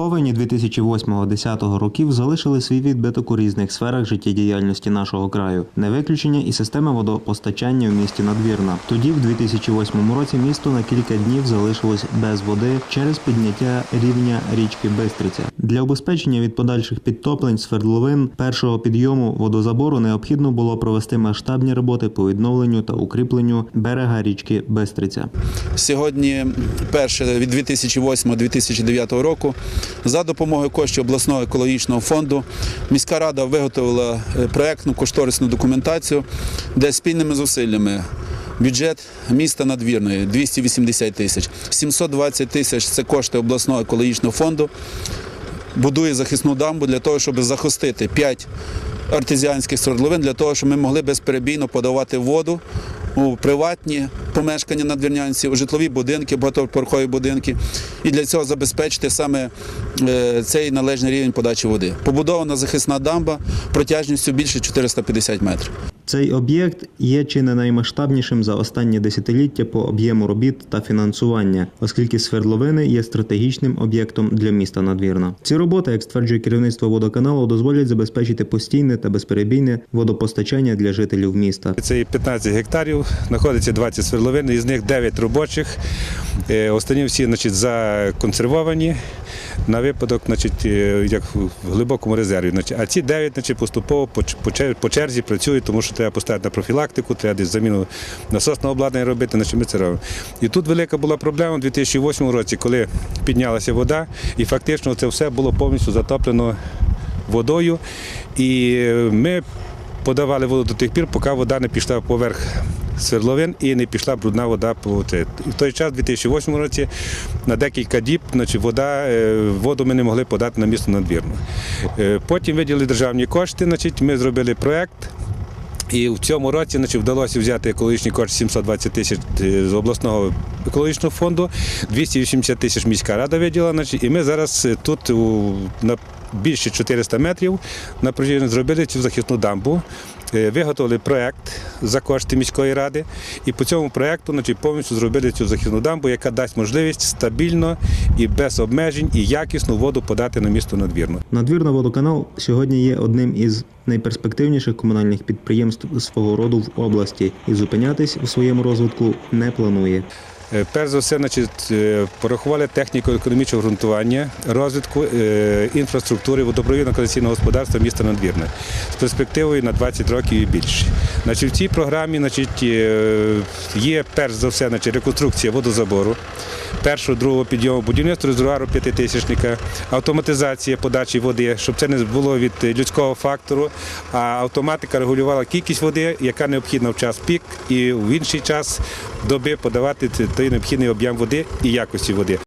Повені 2008-2010 років залишили свій відбиток у різних сферах життєдіяльності нашого краю. Не виключення і система водопостачання в місті Надвірна. Тоді, в 2008 році, місто на кілька днів залишилось без води через підняття рівня річки Бистриця. Для убезпечення від подальших підтоплень свердловин першого підйому водозабору необхідно було провести масштабні роботи по відновленню та укріпленню берега річки Бистриця. Сьогодні перше від 2008-2009 року за допомогою коштів обласного екологічного фонду міська рада виготовила проєктну кошторисну документацію, де спільними зусиллями бюджет міста надвірної 280 тисяч, 720 тисяч це кошти обласного екологічного фонду. Будує захисну дамбу для того, щоб захистити 5 артезіанських свердловин, для того, щоб ми могли безперебійно подавати воду у приватні помешкання надвірнянців, у житлові будинки, багатоповерхові будинки, і для цього забезпечити саме е, цей належний рівень подачі води. Побудована захисна дамба протяжністю більше 450 метрів. Цей об'єкт є чи не наймасштабнішим за останні десятиліття по об'єму робіт та фінансування, оскільки свердловини є стратегічним об'єктом для міста Надвірна. Ці роботи, як стверджує керівництво водоканалу, дозволять забезпечити постійне та безперебійне водопостачання для жителів міста. Це є 15 гектарів, знаходиться 20 свердловин, із них 9 робочих. Е, Останні всі значить, законсервовані на випадок, значить, е, як в глибокому резерві. Значить, А ці 9 значить, поступово по черзі працюють, тому що треба поставити на профілактику, треба десь заміну насосного обладнання робити, значить, ми це робимо. І тут велика була проблема у 2008 році, коли піднялася вода, і фактично це все було повністю затоплено водою. І ми подавали воду до тих пір, поки вода не пішла поверх свердловин і не пішла брудна вода. В той час, у 2008 році, на декілька діб, значить, вода, е, воду ми не могли подати на місто надвірну. Е, Потім виділили державні кошти, значить, ми зробили проєкт. І в цьому році значить, вдалося взяти екологічні кошти 720 тисяч е, з обласного екологічного фонду, 280 тисяч міська рада виділа. Значить, і ми зараз тут на більше 400 метрів на зробили цю захисну дамбу. Е, Виготовили проєкт за кошти міської ради, і по цьому проєкту значить, повністю зробили цю захисну дамбу, яка дасть можливість стабільно і без обмежень і якісну воду подати на місто надвірну. Надвірна водоканал сьогодні є одним із найперспективніших комунальних підприємств свого роду в області і зупинятись у своєму розвитку не планує. Е, Перш за все, значить, е, порахували техніко-економічне ґрунтування розвитку інфраструктури водопровідно-каналізаційного господарства міста Надвірне з перспективою на 20 років і більше. Значить, в цій програмі значить, е, є перш за все значить, реконструкція водозабору, першого, другого підйому будівництва резервуару п'ятитисячника, автоматизація подачі води, щоб це не було від людського фактору, а автоматика регулювала кількість води, яка необхідна в час пік, і в інший час доби подавати той необхідний об'єм води і якості води.